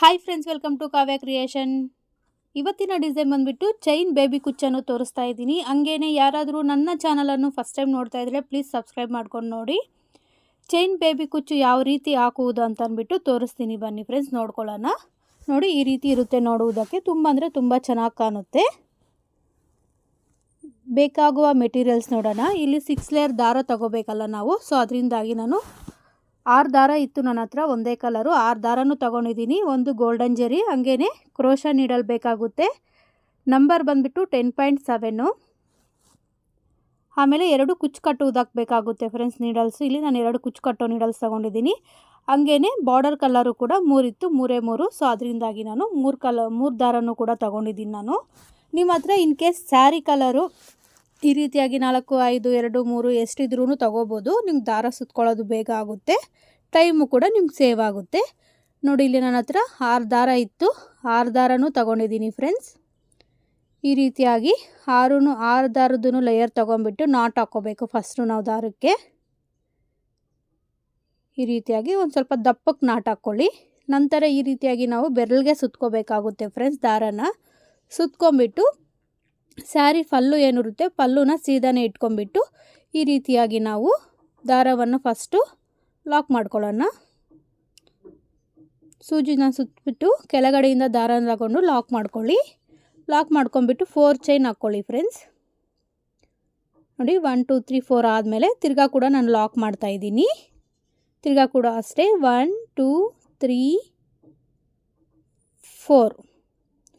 Hi friends welcome to Kavya creation ಇವತ್ತಿನ design ಬಂದುಬಿಟ್ಟು chain baby ಕುಚ್ಚನ್ನು ತೋರಿಸ್ತಾ ಇದ್ದೀನಿ. ಹಂಗೇನೆ ಯಾರಾದರೂ ನನ್ನ ಚಾನಲನ್ನು ಫಸ್ಟ್ ಟೈಮ್ ನೋಡ್ತಾ ಇದ್ದರೆ ಪ್ಲೀಸ್ ಸಬ್ಸ್ಕ್ರೈಬ್ ಮಾಡ್ಕೊಂಡು ನೋಡಿ. ಚೈನ್ ಬೇಬಿ ಕುಚ್ಚು ಯಾವ ರೀತಿ ಹಾಕುವುದು ಅಂತ ಅಂದ್ಬಿಟ್ಟು ತೋರಿಸ್ತೀನಿ. ಬನ್ನಿ ಫ್ರೆಂಡ್ಸ್ ನೋಡ್ಕೊಳ್ಳೋಣ. ನೋಡಿ ಈ ರೀತಿ ಇರುತ್ತೆ ನೋಡುವುದಕ್ಕೆ. ತುಂಬ ಅಂದರೆ ತುಂಬ ಚೆನ್ನಾಗಿ ಕಾಣುತ್ತೆ. ಬೇಕಾಗುವ ಮೆಟೀರಿಯಲ್ಸ್ ನೋಡೋಣ. ಇಲ್ಲಿ ಸಿಕ್ಸ್ ಲೇಯರ್ ದಾರ ತಗೋಬೇಕಲ್ಲ ನಾವು. ಸೊ ಅದರಿಂದಾಗಿ ನಾನು ಆರು ದಾರ ಇತ್ತು ನನ್ನ ಹತ್ರ, ಒಂದೇ ಕಲರು. ಆರು ದಾರನೂ ತೊಗೊಂಡಿದ್ದೀನಿ. ಒಂದು ಗೋಲ್ಡನ್ ಜರಿ ಹಾಗೇ ಕ್ರೋಶ ನೀಡಲ್ ಬೇಕಾಗುತ್ತೆ. ನಂಬರ್ ಬಂದುಬಿಟ್ಟು ಟೆನ್ ಪಾಯಿಂಟ್ ಸೆವೆನ್ನು ಆಮೇಲೆ ಎರಡು ಕುಚ್ಚು ಕಟ್ಟುವುದಕ್ಕೆ ಬೇಕಾಗುತ್ತೆ ಫ್ರೆಂಡ್ಸ್ ನೀಡಲ್ಸು. ಇಲ್ಲಿ ನಾನು ಎರಡು ಕುಚ್ಚು ಕಟ್ಟೋ ನೀಡಲ್ಸ್ ತೊಗೊಂಡಿದ್ದೀನಿ. ಹಂಗೇ ಬಾರ್ಡರ್ ಕಲರು ಕೂಡ ಮೂರಿತ್ತು, ಮೂರೇ ಮೂರು. ಸೊ, ಅದರಿಂದಾಗಿ ನಾನು ಮೂರು ಕಲರ್ ಮೂರು ದಾರನೂ ಕೂಡ ತೊಗೊಂಡಿದ್ದೀನಿ ನಾನು. ನಿಮ್ಮ ಹತ್ರ ಇನ್ ಕೇಸ್ ಸ್ಯಾರಿ ಕಲರು ಈ ರೀತಿಯಾಗಿ ನಾಲ್ಕು, ಐದು, ಎರಡು, ಮೂರು ಎಷ್ಟಿದ್ರೂ ತೊಗೋಬೋದು. ನಿಮ್ಗೆ ದಾರ ಸುತ್ಕೊಳ್ಳೋದು ಬೇಗ ಆಗುತ್ತೆ. ಟೈಮು ಕೂಡ ನಿಮ್ಗೆ ಸೇವ್ ಆಗುತ್ತೆ. ನೋಡಿ, ಇಲ್ಲಿ ನನ್ನ ಹತ್ರ ಆರು ದಾರ ಇತ್ತು. ಆರು ದಾರನೂ ತೊಗೊಂಡಿದ್ದೀನಿ ಫ್ರೆಂಡ್ಸ್. ಈ ರೀತಿಯಾಗಿ ಆರು ಆರು ದಾರದ್ದು ಲೇಯರ್ ತೊಗೊಂಬಿಟ್ಟು ನಾಟ್ ಹಾಕೋಬೇಕು ಫಸ್ಟು ನಾವು ದಾರಕ್ಕೆ. ಈ ರೀತಿಯಾಗಿ ಒಂದು ಸ್ವಲ್ಪ ದಪ್ಪಕ್ಕೆ ನಾಟ್ ಹಾಕ್ಕೊಳ್ಳಿ. ನಂತರ ಈ ರೀತಿಯಾಗಿ ನಾವು ಬೆರಳಿಗೆ ಸುತ್ಕೋಬೇಕಾಗುತ್ತೆ ಫ್ರೆಂಡ್ಸ್ ದಾರನ. ಸುತ್ಕೊಂಬಿಟ್ಟು ಸ್ಯಾರಿ ಫಲ್ಲು ಏನಿರುತ್ತೆ ಪಲ್ಲುನ ಸೀದಾನೆ ಇಟ್ಕೊಂಡ್ಬಿಟ್ಟು ಈ ರೀತಿಯಾಗಿ ನಾವು ದಾರವನ್ನು ಫಸ್ಟು ಲಾಕ್ ಮಾಡ್ಕೊಳ್ಳೋಣ. ಸೂಜಿನ ಸುತ್ತಬಿಟ್ಟು ಕೆಳಗಡೆಯಿಂದ ದಾರನ ತಗೊಂಡು ಲಾಕ್ ಮಾಡ್ಕೊಳ್ಳಿ. ಲಾಕ್ ಮಾಡ್ಕೊಂಬಿಟ್ಟು ಫೋರ್ ಚೈನ್ ಹಾಕ್ಕೊಳ್ಳಿ ಫ್ರೆಂಡ್ಸ್. ನೋಡಿ, ಒನ್, ಟು, ತ್ರೀ, ಫೋರ್ ಆದಮೇಲೆ ತಿರ್ಗಾ ಕೂಡ ನಾನು ಲಾಕ್ ಮಾಡ್ತಾಯಿದ್ದೀನಿ ತಿರ್ಗಾ ಕೂಡ ಅಷ್ಟೇ, one, two, three, four.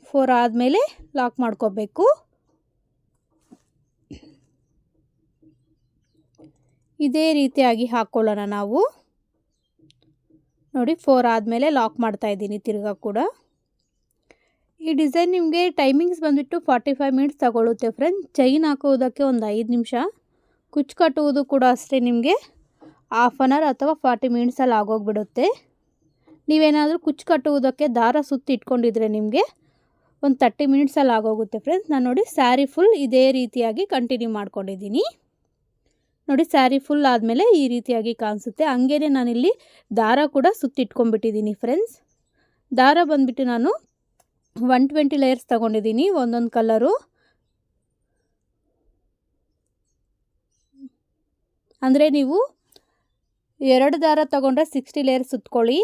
Four ಆದಮೇಲೆ ಲಾಕ್ ಮಾಡ್ಕೋಬೇಕು. ಇದೇ ರೀತಿಯಾಗಿ ಹಾಕ್ಕೊಳ್ಳೋಣ ನಾವು. ನೋಡಿ ಫೋರ್ ಆದಮೇಲೆ ಲಾಕ್ ಮಾಡ್ತಾ ಇದ್ದೀನಿ ತಿರ್ಗಾ ಕೂಡ. ಈ ಡಿಸೈನ್ ನಿಮಗೆ ಟೈಮಿಂಗ್ಸ್ ಬಂದುಬಿಟ್ಟು ಫಾರ್ಟಿ ಫೈವ್ ಮಿನಿಟ್ಸ್ ತಗೊಳ್ಳುತ್ತೆ ಫ್ರೆಂಡ್ ಚೈನ್ ಹಾಕೋದಕ್ಕೆ ಒಂದು ಐದು ನಿಮಿಷ. ಕುಚ್ಚು ಕಟ್ಟುವುದು ಕೂಡ ಅಷ್ಟೇ ನಿಮಗೆ. ಹಾಫ್ ಆನ್ ಅವರ್ ಅಥವಾ ಫಾರ್ಟಿ ಮಿನಿಟ್ಸಲ್ಲಿ ಆಗೋಗ್ಬಿಡುತ್ತೆ. ನೀವೇನಾದರೂ ಕುಚ್ಚು ಕಟ್ಟುವುದಕ್ಕೆ ದಾರ ಸುತ್ತಿ ಇಟ್ಕೊಂಡಿದ್ರೆ ನಿಮಗೆ ಒಂದು ತರ್ಟಿ ಮಿನಿಟ್ಸಲ್ಲಿ ಆಗೋಗುತ್ತೆ ಫ್ರೆಂಡ್ಸ್ ನಾನು ನೋಡಿ ಸ್ಯಾರಿ ಫುಲ್ ಇದೇ ರೀತಿಯಾಗಿ ಕಂಟಿನ್ಯೂ ಮಾಡ್ಕೊಂಡಿದ್ದೀನಿ. ನೋಡಿ ಸ್ಯಾರಿ ಫುಲ್ ಆದಮೇಲೆ ಈ ರೀತಿಯಾಗಿ ಕಾಣಿಸುತ್ತೆ ಹಂಗೇನೆ ನಾನಿಲ್ಲಿ ದಾರ ಕೂಡ ಸುತ್ತಿಟ್ಕೊಂಡ್ಬಿಟ್ಟಿದ್ದೀನಿ ಫ್ರೆಂಡ್ಸ್ ದಾರ ಬಂದುಬಿಟ್ಟು ನಾನು ಒನ್ ಟ್ವೆಂಟಿ ಲೇಯರ್ಸ್ ತೊಗೊಂಡಿದ್ದೀನಿ, ಒಂದೊಂದು ಕಲರು ಅಂದರೆ ನೀವು ಎರಡು ದಾರ ತೊಗೊಂಡ್ರೆ ಸಿಕ್ಸ್ಟಿ ಲೇಯರ್ಸ್ ಸುತ್ಕೊಳ್ಳಿ.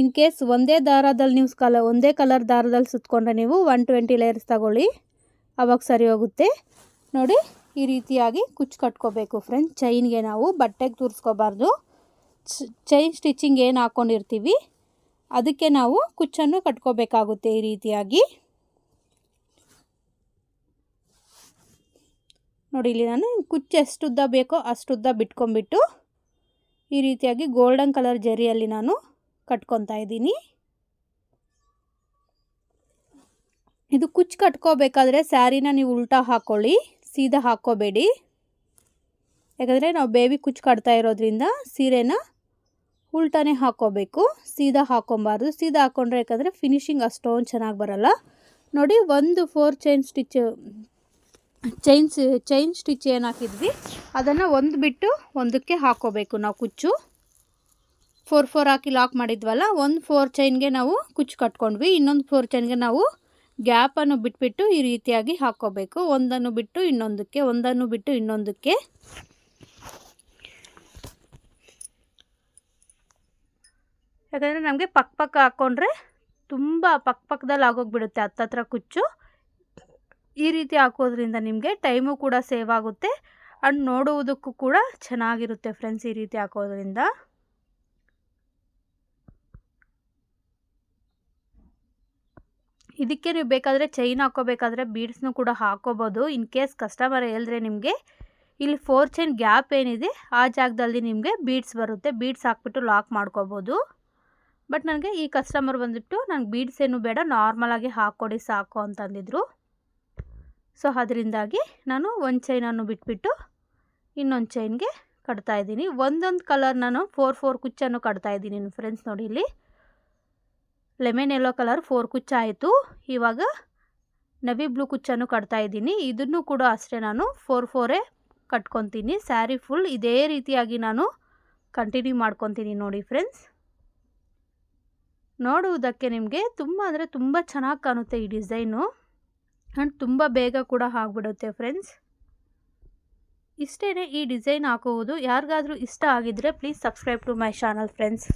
ಇನ್ ಕೇಸ್ ಒಂದೇ ದಾರದಲ್ಲಿ ನೀವು ಕಲ ಒಂದೇ ಕಲರ್ ದಾರದಲ್ಲಿ ಸುತ್ಕೊಂಡ್ರೆ ನೀವು ಒನ್ ಟ್ವೆಂಟಿ ಲೇಯರ್ಸ್ ತಗೊಳ್ಳಿ. ಅವಾಗ ಸರಿ ಹೋಗುತ್ತೆ. ನೋಡಿ ಈ ರೀತಿಯಾಗಿ ಕುಚ್ಚು ಕಟ್ಕೋಬೇಕು ಫ್ರೆಂಡ್ ಚೈನ್ಗೆ ನಾವು ಬಟ್ಟೆಗೆ ತೂರಿಸ್ಕೋಬಾರ್ದು. ಚೈನ್ ಸ್ಟಿಚಿಂಗ್ ಏನು ಹಾಕ್ಕೊಂಡಿರ್ತೀವಿ ಅದಕ್ಕೆ ನಾವು ಕುಚ್ಚನ್ನು ಕಟ್ಕೋಬೇಕಾಗುತ್ತೆ ಈ ರೀತಿಯಾಗಿ. ನೋಡಿ, ಇಲ್ಲಿ ನಾನು ಕುಚ್ಚು ಎಷ್ಟುದ್ದ ಬೇಕೋ ಅಷ್ಟುದ್ದ ಬಿಟ್ಕೊಂಡ್ಬಿಟ್ಟು ಈ ರೀತಿಯಾಗಿ ಗೋಲ್ಡನ್ ಕಲರ್ ಜರಿಯಲ್ಲಿ ನಾನು ಕಟ್ಕೊತಾ ಇದ್ದೀನಿ. ಇದು ಕುಚ್ಚು ಕಟ್ಕೋಬೇಕಾದ್ರೆ ಸ್ಯಾರಿನ ನೀವು ಉಲ್ಟಾ ಹಾಕ್ಕೊಳ್ಳಿ ಸೀದಾ ಹಾಕ್ಕೋಬೇಡಿ. ಯಾಕಂದರೆ ನಾವು ಬೇಬಿ ಕುಚ್ಚು ಕಟ್ತಾ ಇರೋದ್ರಿಂದ ಸೀರೆನ ಉಲ್ಟಾನೇ ಹಾಕ್ಕೋಬೇಕು. ಸೀದಾ ಹಾಕ್ಕೊಬಾರ್ದು. ಸೀದಾ ಹಾಕ್ಕೊಂಡ್ರೆ ಯಾಕಂದರೆ ಫಿನಿಶಿಂಗ್ ಅಷ್ಟೊಂದು ಚೆನ್ನಾಗಿ ಬರಲ್ಲ. ನೋಡಿ, ಒಂದು four chain stitch chain chain stitch ಏನು ಹಾಕಿದ್ವಿ? ಅದನ್ನು ಒಂದು ಬಿಟ್ಟು ಒಂದಕ್ಕೆ ಹಾಕ್ಕೋಬೇಕು ನಾವು ಕುಚ್ಚು. ಫೋರ್ ಫೋರ್ ಹಾಕಿ ಲಾಕ್ ಮಾಡಿದ್ವಲ್ಲ, ಒಂದು ಫೋರ್ ಚೈನ್ಗೆ ನಾವು ಕುಚ್ಚು ಕಟ್ಕೊಂಡ್ವಿ. ಇನ್ನೊಂದು ಫೋರ್ ಚೈನ್ಗೆ ನಾವು ಗ್ಯಾಪನ್ನು ಬಿಟ್ಬಿಟ್ಟು ಈ ರೀತಿಯಾಗಿ ಹಾಕ್ಕೋಬೇಕು ಒಂದನ್ನು ಬಿಟ್ಟು ಇನ್ನೊಂದಕ್ಕೆ, ಒಂದನ್ನು ಬಿಟ್ಟು ಇನ್ನೊಂದಕ್ಕೆ. ಯಾಕಂದರೆ ನಮಗೆ ಪಕ್ಕ ಪಕ್ಕ ಹಾಕ್ಕೊಂಡ್ರೆ ತುಂಬ ಪಕ್ಕ ಪಕ್ಕದಲ್ಲಿ ಆಗೋಗ್ಬಿಡುತ್ತೆ ಹತ್ತತ್ರ ಕುಚ್ಚು. ಈ ರೀತಿ ಹಾಕೋದ್ರಿಂದ ನಿಮಗೆ ಟೈಮು ಕೂಡ ಸೇವ್ ಆಗುತ್ತೆ. ಆ್ಯಂಡ್ ನೋಡುವುದಕ್ಕೂ ಕೂಡ ಚೆನ್ನಾಗಿರುತ್ತೆ ಫ್ರೆಂಡ್ಸ್ ಈ ರೀತಿ ಹಾಕೋದ್ರಿಂದ. ಇದಕ್ಕೆ ನೀವು ಬೇಕಾದರೆ ಚೈನ್ ಹಾಕೋಬೇಕಾದ್ರೆ ಬೀಡ್ಸ್ನೂ ಕೂಡ ಹಾಕೋಬೋದು. ಇನ್ ಕೇಸ್ ಕಸ್ಟಮರ್ ಹೇಳಿದ್ರೆ ನಿಮಗೆ, ಇಲ್ಲಿ ಫೋರ್ ಚೈನ್ ಗ್ಯಾಪ್ ಏನಿದೆ, ಆ ಜಾಗದಲ್ಲಿ ನಿಮಗೆ ಬೀಡ್ಸ್ ಬರುತ್ತೆ. ಬೀಡ್ಸ್ ಹಾಕ್ಬಿಟ್ಟು ಲಾಕ್ ಮಾಡ್ಕೋಬೋದು. ಬಟ್ ನನಗೆ ಈ ಕಸ್ಟಮರ್ ಬಂದುಬಿಟ್ಟು ನನಗೆ ಬೀಡ್ಸ್ ಏನು ಬೇಡ ನಾರ್ಮಲಾಗಿ ಹಾಕ್ಕೊಡಿ ಸಾಕು ಅಂತಂದಿದ್ರು ಸೊ ಅದರಿಂದಾಗಿ ನಾನು ಒಂದು ಚೈನನ್ನು ಬಿಟ್ಬಿಟ್ಟು ಇನ್ನೊಂದು ಚೈನ್ಗೆ ಕಟ್ತಾಯಿದ್ದೀನಿ ಒಂದೊಂದು ಕಲರ್ ನಾನು ಫೋರ್ ಫೋರ್ ಕುಚ್ಚನ್ನು ಕಟ್ತಾಯಿದ್ದೀನಿ ಫ್ರೆಂಡ್ಸ್ ನೋಡಿ ಇಲ್ಲಿ. ಲೆಮನ್ ಯೆಲ್ಲೋ ಕಲರ್ ಫೋರ್ ಕುಚ್ಚ ಆಯಿತು. ಇವಾಗ ನವಿ ಬ್ಲೂ ಕುಚ್ಚನ್ನು ಕಟ್ತಾ ಇದ್ದೀನಿ. ಇದನ್ನು ಕೂಡ ಅಷ್ಟೇ ನಾನು ಫೋರ್ ಫೋರೇ ಕಟ್ಕೊತೀನಿ. ಸ್ಯಾರಿ ಫುಲ್ ಇದೇ ರೀತಿಯಾಗಿ ನಾನು ಕಂಟಿನ್ಯೂ ಮಾಡ್ಕೊತೀನಿ ನೋಡಿ ಫ್ರೆಂಡ್ಸ್ ನೋಡುವುದಕ್ಕೆ ನಿಮಗೆ ತುಂಬ ಅಂದರೆ ತುಂಬ ಚೆನ್ನಾಗಿ ಕಾಣುತ್ತೆ ಈ ಡಿಸೈನು ಆ್ಯಂಡ್ ತುಂಬ ಬೇಗ ಕೂಡ ಆಗಿಬಿಡುತ್ತೆ ಫ್ರೆಂಡ್ಸ್ ಇಷ್ಟೇ ಈ ಡಿಸೈನ್ ಹಾಕುವುದು. ಯಾರಿಗಾದರೂ ಇಷ್ಟ ಆಗಿದ್ದರೆ please subscribe to my channel friends